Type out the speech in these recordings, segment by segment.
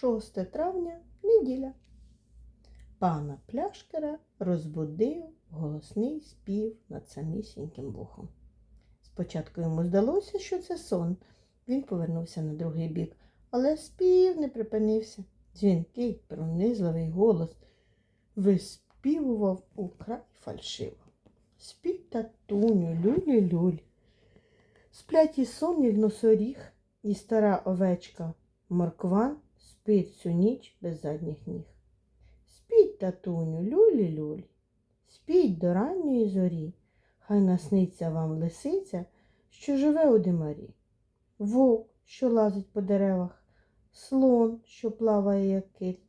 6 травня, неділя. Пана пляшкера розбудив голосний спів над самісіньким вухом. Спочатку йому здалося, що це сон. Він повернувся на другий бік, але спів не припинився. Дзвінкий, пронизливий голос виспівував украй фальшиво. Спіть татуню, люлі-люль. Сплять і сон, носоріг, і стара овечка Моркван спить всю ніч без задніх ніг. Спіть, татуню, люлі-люль, спіть до ранньої зорі, хай насниться вам лисиця, що живе у димарі. Вовк, що лазить по деревах, слон, що плаває, як кит,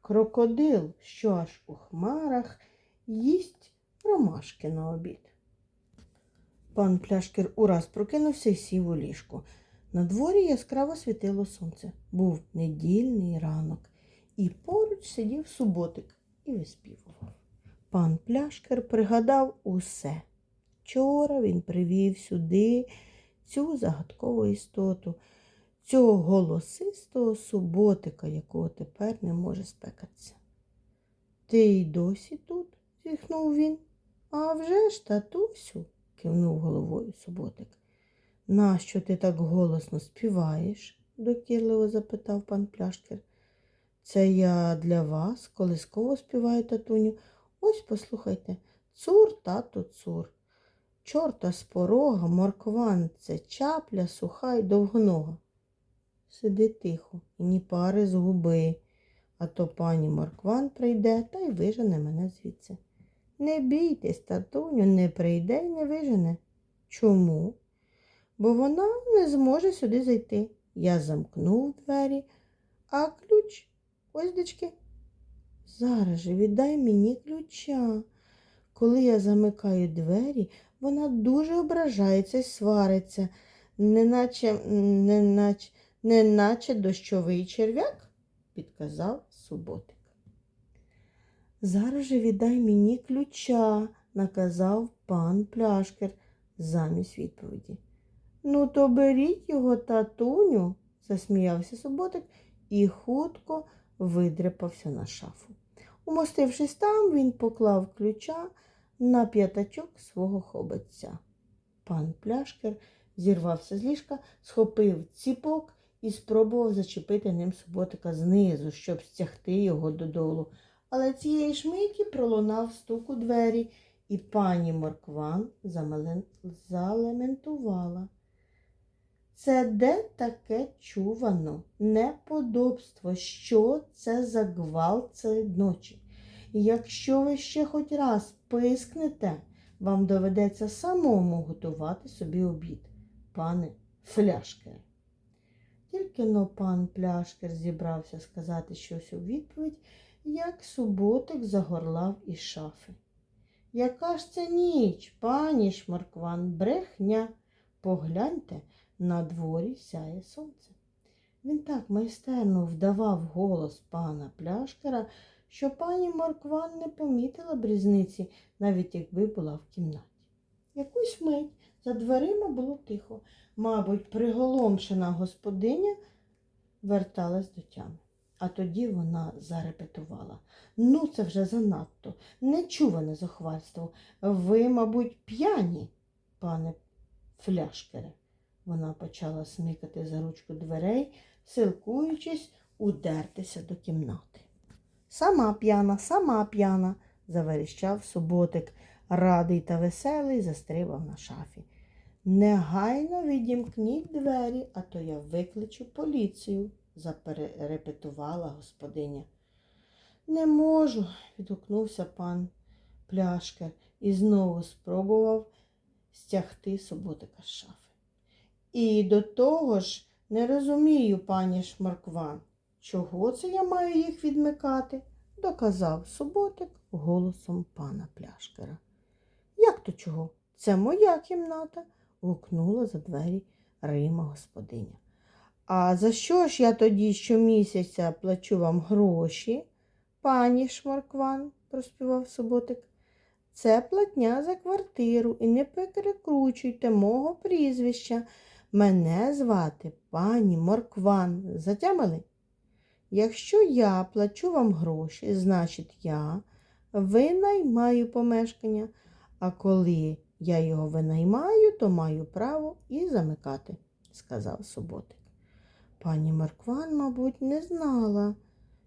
крокодил, що аж у хмарах, їсть ромашки на обід. Пан пляшкер ураз прокинувся і сів у ліжку. На дворі яскраво світило сонце. Був недільний ранок, і поруч сидів суботик і виспівував. Пан пляшкер пригадав усе. Вчора він привів сюди цю загадкову істоту, цього голосистого суботика, якого тепер не може спекатися. Ти й досі тут? зітхнув він. «А вже ж, татусю, кивнув головою суботик. Нащо ти так голосно співаєш? Докірливо запитав пан пляшкер. Це я для вас колисково співаю татуню. Ось послухайте. Цур, тато, цур. Чорта з порога, моркван, це чапля, суха й довгонога. Сиди тихо і ні пари з губи, а то пані моркван прийде та й вижене мене звідси. Не бійтесь, татуню, не прийде й не вижене. Чому? Бо вона не зможе сюди зайти. Я замкнув двері, а ключ ось дочки. Зараз же віддай мені ключа. Коли я замикаю двері, вона дуже ображається і свариться, неначе, неначе, неначе дощовий черв'як, підказав суботик. Зараз же віддай мені ключа, наказав пан пляшкер замість відповіді. Ну, то беріть його татуню, засміявся суботик і хутко видряпався на шафу. Умостившись там, він поклав ключа на п'ятачок свого хобитця. Пан пляшкер зірвався з ліжка, схопив ціпок і спробував зачепити ним суботика знизу, щоб стягти його додолу. Але цієї ж пролунав стук у двері, і пані Моркван замелен... залементувала. Це де таке чувано? Неподобство. Що це за гвалт серед ночі? Якщо ви ще хоч раз пискнете, вам доведеться самому готувати собі обід, пане Фляшкер. Тільки но пан Пляшкер зібрався сказати щось у відповідь, як суботик загорлав із шафи. Яка ж це ніч, пані Шмаркван, брехня. Погляньте, на дворі сяє сонце. Він так майстерно вдавав голос пана пляшкера, що пані Моркван не помітила б різниці, навіть якби була в кімнаті. Якусь мить за дверима було тихо. Мабуть, приголомшена господиня верталась до тями. А тоді вона зарепетувала. Ну, це вже занадто, нечуване зухвальство. Ви, мабуть, п'яні, пане фляшкере. Вона почала смикати за ручку дверей, силкуючись удертися до кімнати. Сама п'яна, сама п'яна, заверіщав суботик, радий та веселий, застрибав на шафі. Негайно відімкніть двері, а то я викличу поліцію, заперепетувала господиня. Не можу, відгукнувся пан пляшкер і знову спробував стягти суботика з шафи. І до того ж не розумію, пані Шмаркван, чого це я маю їх відмикати, доказав суботик голосом пана пляшкера. Як то чого? Це моя кімната, гукнула за двері Рима господиня. А за що ж я тоді щомісяця плачу вам гроші, пані Шмаркван, проспівав суботик. Це платня за квартиру і не перекручуйте мого прізвища. Мене звати пані Моркван. Затямили? Якщо я плачу вам гроші, значить я винаймаю помешкання, а коли я його винаймаю, то маю право і замикати, сказав суботик. Пані Маркван, мабуть, не знала,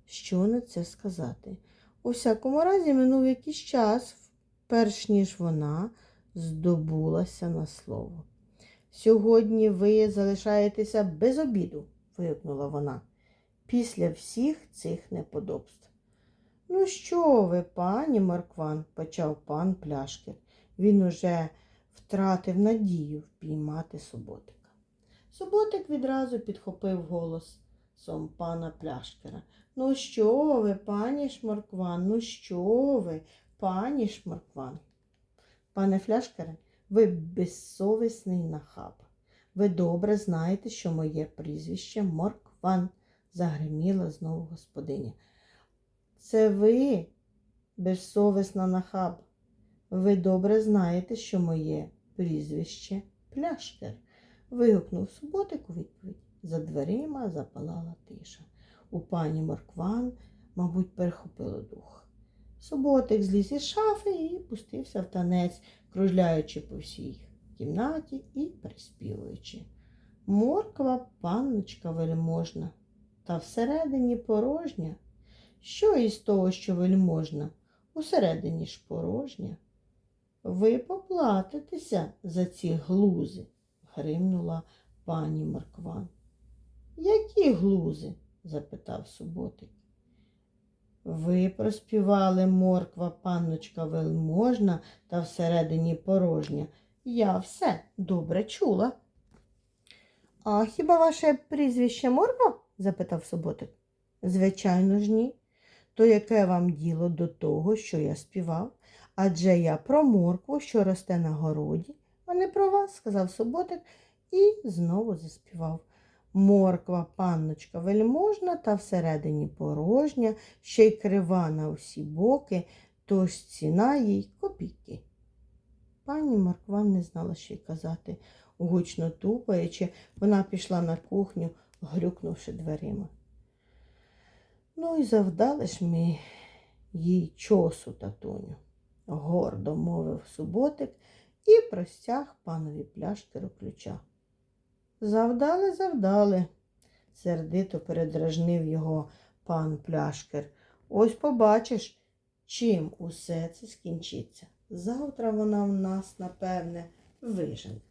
що на це сказати. У всякому разі, минув якийсь час, перш ніж вона здобулася на слово. Сьогодні ви залишаєтеся без обіду, вигукнула вона, після всіх цих неподобств. Ну, що ви, пані Маркван, почав пан Пляшкер. Він уже втратив надію впіймати суботика. Суботик відразу підхопив голос сом пана Пляшкера. Ну, що ви, пані Шмаркван, ну що ви, пані Шмаркван? Пане Фляшкере, ви безсовісний нахаб. Ви добре знаєте, що моє прізвище Моркван, загриміла знову господиня. Це ви, безсовісна нахаб. Ви добре знаєте, що моє прізвище Пляшкер. Вигукнув суботик у відповідь. За дверима запалала тиша. У пані Моркван, мабуть, перехопило дух. Суботик зліз із шафи і пустився в танець, кружляючи по всій кімнаті і приспівуючи. Морква панночка вельможна, та всередині порожня. Що із того, що вельможна? Усередині ж порожня. Ви поплатитеся за ці глузи, гримнула пані Моркван. Які глузи? запитав суботик. Ви проспівали морква, панночка вельможна та всередині порожня. Я все добре чула. А хіба ваше прізвище морква? запитав суботик. Звичайно ж, ні. То яке вам діло до того, що я співав? Адже я про моркву, що росте на городі, а не про вас, сказав суботик і знову заспівав. Морква, панночка вельможна та всередині порожня, ще й крива на усі боки, тож ціна їй копійки. Пані Морква не знала, що й казати. Гучно тупаючи, вона пішла на кухню, грюкнувши дверима. Ну і завдали ж ми їй чосу, татуню, гордо мовив суботик і простяг панові пляшкеру ключа. Завдали, завдали, сердито передражнив його пан пляшкер. Ось побачиш, чим усе це скінчиться. Завтра вона в нас, напевне, вижене.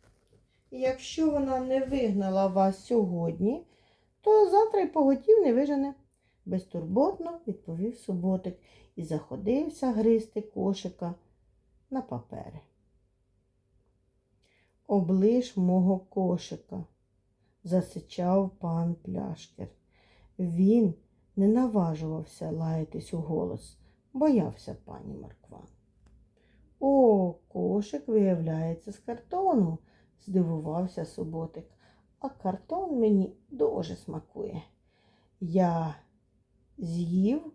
Якщо вона не вигнала вас сьогодні, то завтра й поготів не вижене. Безтурботно відповів суботик і заходився гризти кошика на папери. Оближ мого кошика, засичав пан пляшкер. Він не наважувався лаятись у голос, боявся пані Маркван. О, кошик виявляється з картону, здивувався суботик, а картон мені дуже смакує. Я з'їв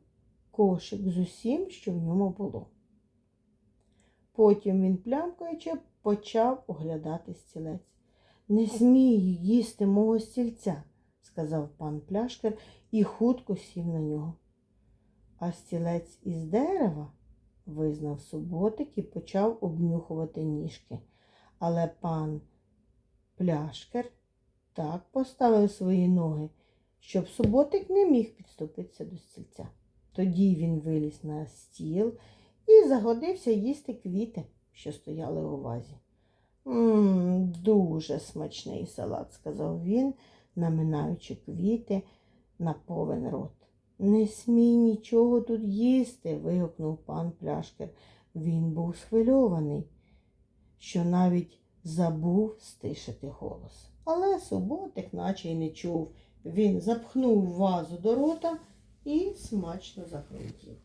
кошик з усім, що в ньому було. Потім він, плямкаючи, почав оглядати стілець. Не смію їсти мого стільця, сказав пан пляшкер і хутко сів на нього. А стілець із дерева, визнав суботик і почав обнюхувати ніжки. Але пан пляшкер так поставив свої ноги, щоб суботик не міг підступитися до стільця. Тоді він виліз на стіл і загодився їсти квіти, що стояли у вазі. Мм, дуже смачний салат, сказав він, наминаючи квіти на повен рот. Не смій нічого тут їсти, вигукнув пан пляшкер. Він був схвильований, що навіть забув стишити голос. Але суботик наче й не чув. Він запхнув вазу до рота і смачно захрутів.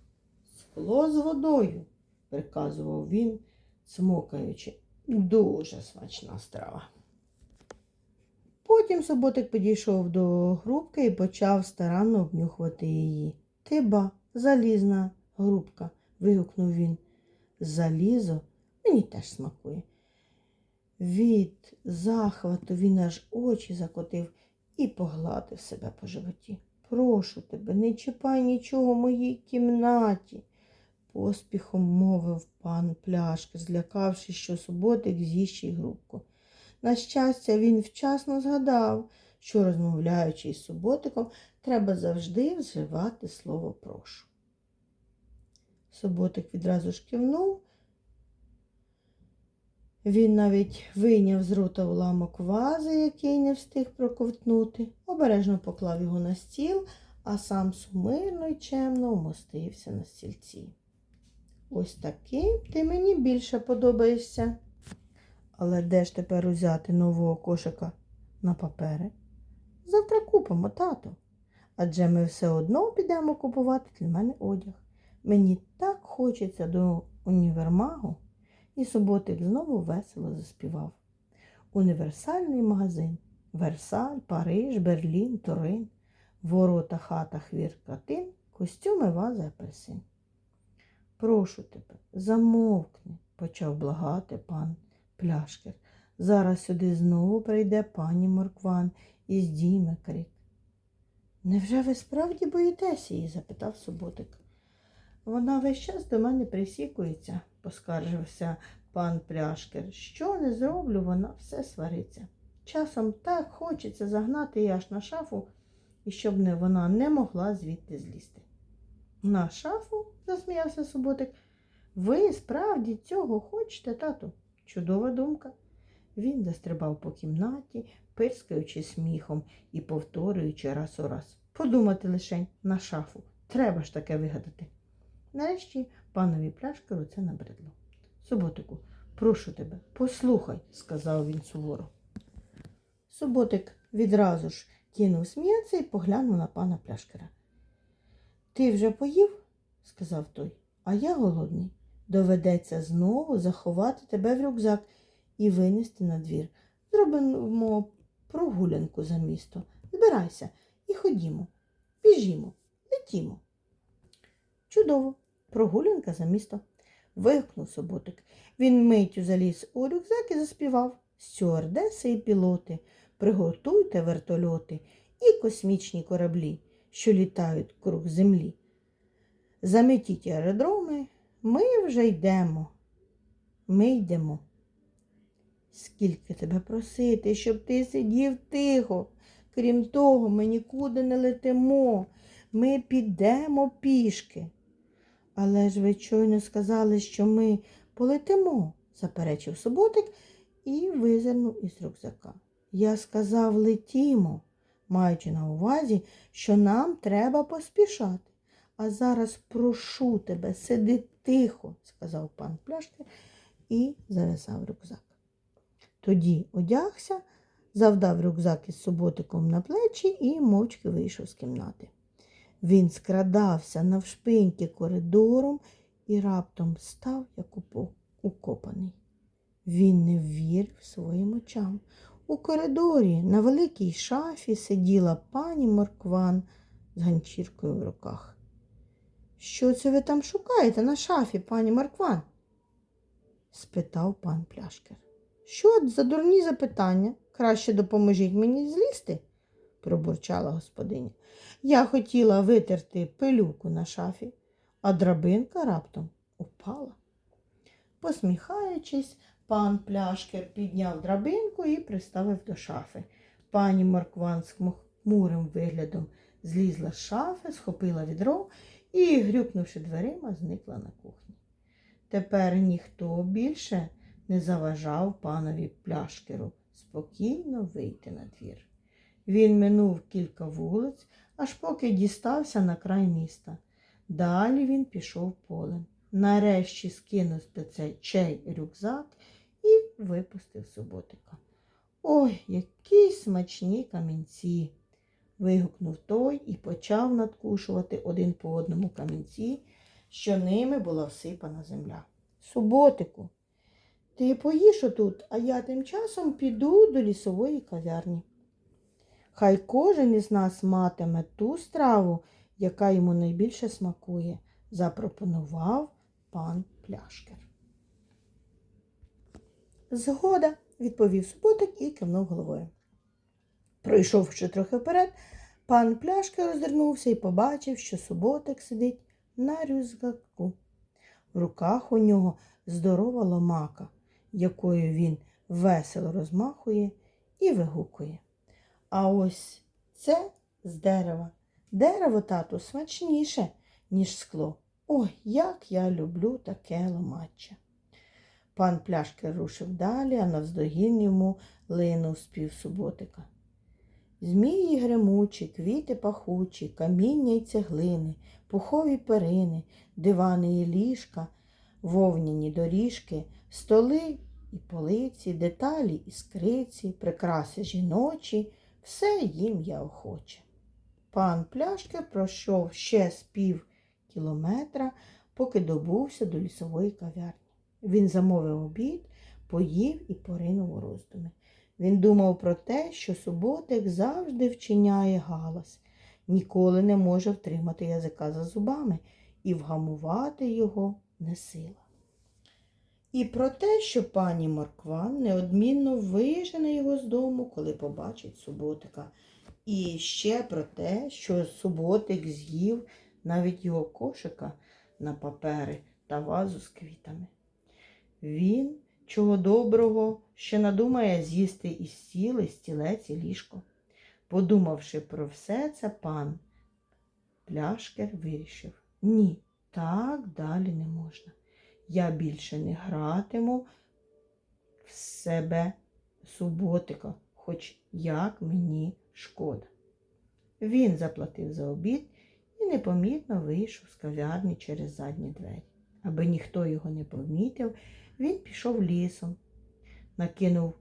Скло з водою, приказував він, цмокаючи. Дуже смачна страва. Потім суботик підійшов до грубки і почав старанно обнюхувати її. Ти ба, залізна грубка, вигукнув він. Залізо мені теж смакує. Від захвату він аж очі закотив і погладив себе по животі. прошу тебе, не чіпай нічого в моїй кімнаті, поспіхом мовив пан пляшки, злякавшись, що суботик з'їсть їй грубку. На щастя, він вчасно згадав, що, розмовляючи із суботиком, треба завжди вживати слово прошу. Суботик відразу ж кивнув. Він навіть вийняв з рота уламок вази, який не встиг проковтнути, обережно поклав його на стіл, а сам сумирно й чемно вмостився на стільці. Ось таким ти мені більше подобаєшся. Але де ж тепер узяти нового кошика на папери? Завтра купимо, тато. Адже ми все одно підемо купувати для мене одяг. Мені так хочеться до універмагу. І суботик знову весело заспівав. Універсальний магазин. Версаль, Париж, Берлін, Турин, ворота хата хвіркатин, костюми ваза апельсин. Прошу тебе, замовкни, почав благати пан пляшкер. Зараз сюди знову прийде пані Моркван і здійме крик. Невже ви справді боїтеся її? запитав суботик. Вона весь час до мене присікується, поскаржився пан пляшкер. Що не зроблю, вона все свариться. Часом так хочеться загнати її аж на шафу, і щоб не вона не могла звідти злізти. На шафу? засміявся суботик. Ви справді цього хочете, тату? Чудова думка. Він застрибав по кімнаті, пирскаючи сміхом і повторюючи раз у раз. Подумати лише на шафу. Треба ж таке вигадати. Нарешті панові пляшкару це набридло. Суботику, прошу тебе, послухай, сказав він суворо. Суботик відразу ж кинув сміятися і поглянув на пана пляшкара. Ти вже поїв? сказав той, а я голодний. Доведеться знову заховати тебе в рюкзак і винести на двір. Зробимо прогулянку за місто. Збирайся і ходімо. Біжімо, летімо. Чудово, прогулянка за місто. Вигукнув суботик. Він миттю заліз у рюкзак і заспівав Стюардеси і пілоти, приготуйте вертольоти і космічні кораблі, що літають круг землі. Заметіть аеродроми, ми вже йдемо. Ми йдемо. Скільки тебе просити, щоб ти сидів тихо. Крім того, ми нікуди не летимо. Ми підемо пішки. Але ж ви щойно сказали, що ми полетимо, заперечив суботик і визирнув із рюкзака. Я сказав летімо, маючи на увазі, що нам треба поспішати. А зараз прошу тебе, сиди тихо, сказав пан пляшкер і зав'язав рюкзак. Тоді одягся, завдав рюкзак із суботиком на плечі і мовчки вийшов з кімнати. Він скрадався навшпиньки коридором і раптом став як укопаний. Він не вірив своїм очам. У коридорі на великій шафі сиділа пані Моркван з ганчіркою в руках. Що це ви там шукаєте на шафі, пані Моркван? спитав пан пляшкер. Що за дурні запитання? Краще допоможіть мені злізти, пробурчала господиня. Я хотіла витерти пилюку на шафі, а драбинка раптом упала. Посміхаючись, пан пляшкер підняв драбинку і приставив до шафи. Пані Моркван з хмурим виглядом злізла з шафи, схопила відро і, грюкнувши дверима, зникла на кухні. Тепер ніхто більше не заважав панові пляшкеру спокійно вийти на двір. Він минув кілька вулиць, аж поки дістався на край міста. Далі він пішов полем. Нарешті скинув з рюкзак випустив суботика. Ой, які смачні камінці! вигукнув той і почав надкушувати один по одному камінці, що ними була всипана земля. Суботику, ти поїш отут, а я тим часом піду до лісової кав'ярні. Хай кожен із нас матиме ту страву, яка йому найбільше смакує, запропонував пан пляшкер. Згода, відповів суботик і кивнув головою. Пройшовши трохи вперед, Пан пляшки розвернувся і побачив, що суботик сидить на рюкзаку. В руках у нього здорова ломака, якою він весело розмахує і вигукує. А ось це з дерева. Дерево, тату, смачніше, ніж скло. Ой, як я люблю таке ломаччя. Пан пляшки рушив далі, а навздогін йому линув спів суботика. Змії гремучі, квіти пахучі, каміння й цеглини, пухові перини, дивани і ліжка, вовняні доріжки, столи і полиці, деталі і скриці, прикраси жіночі, все їм я охоче. Пан пляшки пройшов ще з пів кілометра, поки добувся до лісової кав'ярні. Він замовив обід, поїв і поринув у роздуми. Він думав про те, що суботик завжди вчиняє галас, ніколи не може втримати язика за зубами і вгамувати його не сила. І про те, що пані Моркван неодмінно вижене його з дому, коли побачить суботика. І ще про те, що суботик з'їв навіть його кошика на папери та вазу з квітами. Він, чого доброго, ще надумає з'їсти і стіл, і стілець, і ліжко. Подумавши про все це, пан Пляшкер вирішив ні, так далі не можна. Я більше не гратиму в себе суботика, хоч як мені шкода. Він заплатив за обід і непомітно вийшов з кав'ярні через задні двері. Аби ніхто його не помітив, він пішов лісом, накинув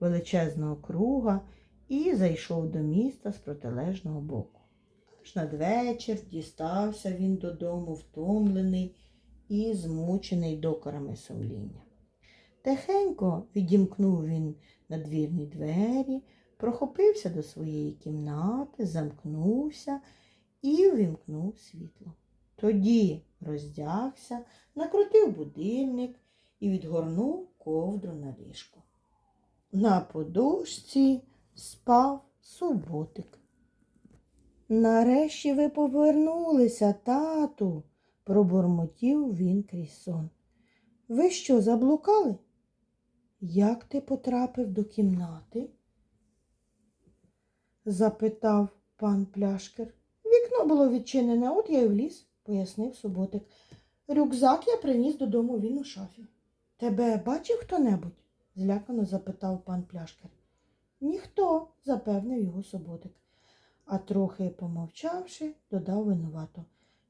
величезного круга і зайшов до міста з протилежного боку. Аж надвечір дістався він додому, втомлений і змучений докорами сумління. Тихенько відімкнув він надвірні двері, прохопився до своєї кімнати, замкнувся і ввімкнув світло. Тоді роздягся, накрутив будильник і відгорнув ковдру на ліжко. На подушці спав суботик. Нарешті ви повернулися, тату, пробурмотів він крізь сон. Ви що, заблукали? Як ти потрапив до кімнати? запитав пан пляшкер. Вікно було відчинене, от я й вліз, пояснив суботик. Рюкзак я приніс додому, він у шафі. Тебе бачив хто-небудь? злякано запитав пан пляшкер. Ніхто, запевнив його суботик. А трохи помовчавши, додав винувато.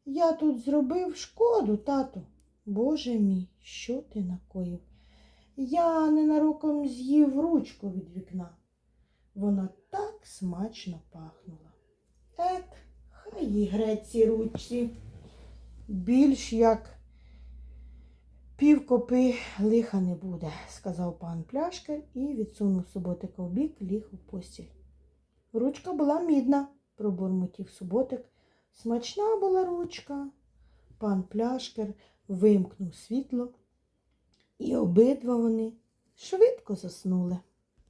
Я тут зробив шкоду, тату. Боже мій, що ти накоїв? Я ненароком з'їв ручку від вікна. Вона так смачно пахнула. Ет, хай їй греть ці ручці. Більш як півкопи лиха не буде, сказав пан пляшкер і відсунув суботика в бік, ліг у постіль. Ручка була мідна, пробурмотів суботик. Смачна була ручка. Пан пляшкер вимкнув світло, і обидва вони швидко заснули.